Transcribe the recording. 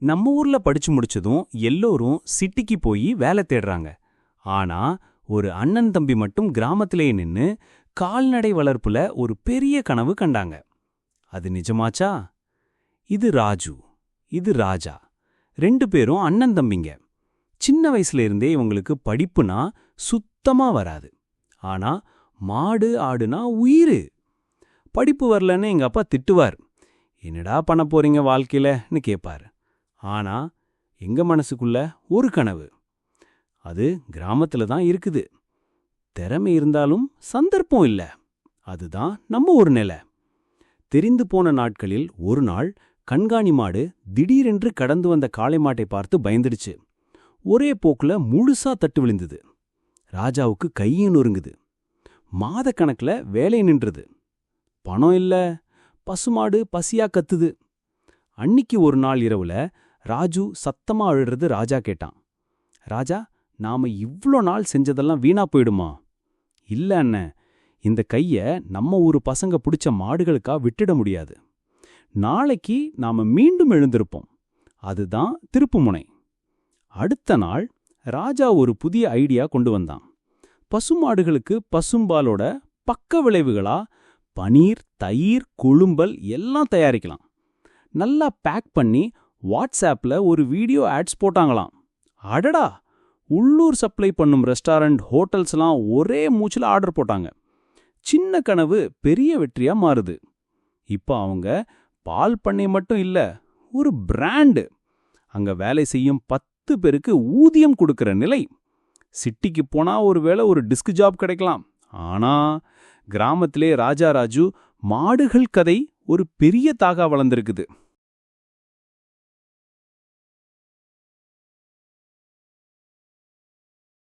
நம்ம ஊர்ல படிச்சு முடிச்சதும் எல்லோரும் சிட்டிக்கு போய் வேலை தேடுறாங்க. ஆனா ஒரு அண்ணன் தம்பி மட்டும் கிராமத்திலேயே நின்னு கால்நடை வளர்ப்புல ஒரு பெரிய கனவு கண்டாங்க. அது நிஜமாச்சா? இது ராஜு இது ராஜா. ரெண்டு பேரும் அண்ணன் தம்பிங்க. சின்ன வயசுல இருந்தே இவங்களுக்கு படிப்புனா சுத்தமா வராது. ஆனா மாடு ஆடுனா உயிர். படிப்பு வரலன்னு எங்க அப்பா திட்டுவார். என்னடா பண்ண போறீங்க வாழ்க்கையிலன்னு கேட்பாரு ஆனா எங்க மனசுக்குள்ள ஒரு கனவு. அது கிராமத்துல தான் இருக்குது. திறமை இருந்தாலும் சந்தர்ப்பம் இல்ல. அதுதான் நம்ம ஒரு நிலை. தெரிந்து போன நாட்களில் ஒரு நாள் கண்காணி மாடு திடீரென்று கடந்து வந்த காளை மாட்டை பார்த்து பயந்துடுச்சு. ஒரே போக்குல முழுசா தட்டு விழுந்தது. ராஜாவுக்கு கையும் நொறுங்குது. மாதக்கணக்குல வேலை நின்றுது. பணம் இல்ல. பசுமாடு பசியா கத்துது. அன்னிக்கு ஒரு நாள் இரவுல ராஜு சத்தமா அழுறது ராஜா கேட்டான். ராஜா நாம இவ்ளோ நாள் செஞ்சதெல்லாம் வீணா போயிடுமா? இல்ல அண்ணன் இந்த கைய நம்ம ஊரு பசங்க பிடிச்ச மாடுகளுக்கா விட்டுட முடியாது. நாளைக்கு நாம மீண்டும் எழுந்திருப்போம். அதுதான் திருப்புமுனை அடுத்த நாள் ராஜா ஒரு புதிய ஐடியா கொண்டு வந்தான். பசுமாடுகளுக்கு பசும்பாலோட பக்க விளைவுகளா பனீர் தயிர் கொழும்பல் எல்லாம் தயாரிக்கலாம். நல்லா பேக் பண்ணி வாட்ஸ்ஆப்பில் ஒரு வீடியோ ஆட்ஸ் போட்டாங்களாம். அடடா! உள்ளூர் சப்ளை பண்ணும் ரெஸ்டாரண்ட் ஹோட்டல்ஸ்லாம் ஒரே மூச்சில் ஆர்டர் போட்டாங்க. சின்ன கனவு பெரிய வெற்றியா மாறுது. இப்போ அவங்க பால் பண்ணை மட்டும் இல்ல ஒரு பிராண்டு. அங்க வேலை செய்யும் பத்து பேருக்கு ஊதியம் கொடுக்குற நிலை. சிட்டிக்கு போனா ஒருவேளை ஒரு டிஸ்க் ஜாப் கிடைக்கலாம். ஆனா கிராமத்திலே ராஜாராஜு மாடுகள் கதை ஒரு பெரிய தாகா வளர்ந்திருக்குது.